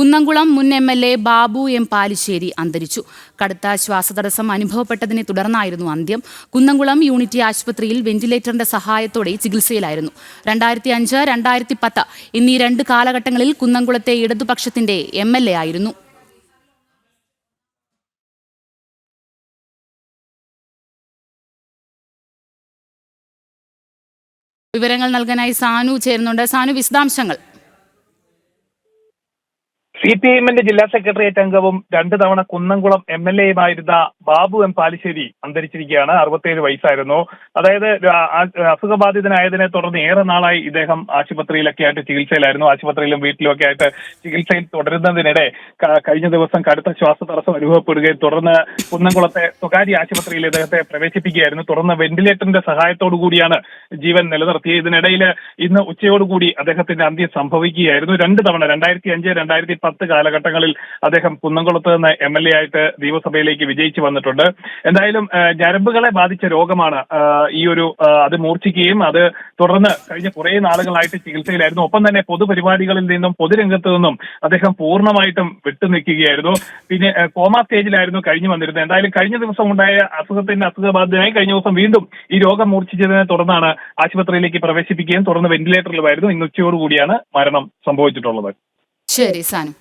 കുന്നംകുളം മുൻ M L A Babu M Palissery അന്തരിച്ചു. കടുത്ത ശ്വാസതടസ്സം അനുഭവപ്പെട്ടതിനെ തുടർന്നായിരുന്നു അന്ത്യം. കുന്നംകുളം യൂണിറ്റി ആശുപത്രിയിൽ വെന്റിലേറ്ററിന്റെ സഹായത്തോടെ ചികിത്സയിലായിരുന്നു. രണ്ടായിരത്തി അഞ്ച് രണ്ടായിരത്തി പത്ത് എന്നീ രണ്ട് കാലഘട്ടങ്ങളിൽ കുന്നംകുളത്തെ ഇടതുപക്ഷത്തിന്റെ എം എൽ എ ആയിരുന്നു. വിവരങ്ങൾ നൽകാനായി സാനു ചേരുന്നുണ്ട്. സാനു വിശദാംശങ്ങൾ. സി പി എമ്മിന്റെ ജില്ലാ സെക്രട്ടേറിയറ്റ് അംഗവും രണ്ടു തവണ കുന്നംകുളം എം എൽ എയുമായിരുന്ന ബാബു എം പാലിശ്ശേരി അന്തരിച്ചിരിക്കുകയാണ്. അറുപത്തേഴ് വയസ്സായിരുന്നു. അതായത് അസുഖബാധിതനായതിനെ തുടർന്ന് ഏറെ നാളായി ഇദ്ദേഹം ആശുപത്രിയിലൊക്കെ ആയിട്ട് ചികിത്സയിലായിരുന്നു. ആശുപത്രിയിലും വീട്ടിലുമൊക്കെ ആയിട്ട് ചികിത്സയിൽ തുടരുന്നതിനിടെ കഴിഞ്ഞ ദിവസം കടുത്ത ശ്വാസതടസ്സം അനുഭവപ്പെടുകയും തുടർന്ന് കുന്നംകുളത്തെ സ്വകാര്യ ആശുപത്രിയിൽ ഇദ്ദേഹത്തെ പ്രവേശിപ്പിക്കുകയായിരുന്നു. തുടർന്ന് വെന്റിലേറ്ററിന്റെ സഹായത്തോടു കൂടിയാണ് ജീവൻ നിലനിർത്തിയത്. ഇതിനിടയിൽ ഇന്ന് ഉച്ചയോടുകൂടി അദ്ദേഹത്തിന്റെ അന്ത്യം സംഭവിക്കുകയായിരുന്നു. രണ്ട് തവണ രണ്ടായിരത്തി അഞ്ച് രണ്ടായിരത്തി പത്ത് കാലഘട്ടങ്ങളിൽ അദ്ദേഹം കുന്നംകുളത്ത് നിന്ന് എം എൽ എ ആയിട്ട് നിയമസഭയിലേക്ക് വിജയിച്ചു വന്നിട്ടുണ്ട്. എന്തായാലും ഞരമ്പുകളെ ബാധിച്ച രോഗമാണ് ഈ ഒരു അത് മൂർച്ഛിക്കുകയും അത് തുടർന്ന് കഴിഞ്ഞ കുറേ നാളുകളായിട്ട് ചികിത്സയിലായിരുന്നു. ഒപ്പം തന്നെ പൊതുപരിപാടികളിൽ നിന്നും പൊതുരംഗത്ത് നിന്നും അദ്ദേഹം പൂർണമായിട്ടും വിട്ടുനിൽക്കുകയായിരുന്നു. പിന്നെ കോമ സ്റ്റേജിലായിരുന്നു കഴിഞ്ഞു വന്നിരുന്നത്. എന്തായാലും കഴിഞ്ഞ ദിവസം ഉണ്ടായ അസുഖത്തിന്റെ അസുഖബാധിതനായി കഴിഞ്ഞ ദിവസം വീണ്ടും ഈ രോഗം മൂർച്ഛിച്ചതിനെ തുടർന്നാണ് ആശുപത്രിയിലേക്ക് പ്രവേശിപ്പിക്കുകയും തുടർന്ന് വെന്റിലേറ്ററിലുമായിരുന്നു ഇന്ന് ഉച്ചയോടുകൂടിയാണ് മരണം സംഭവിച്ചിട്ടുള്ളത്. ശരി സാനു.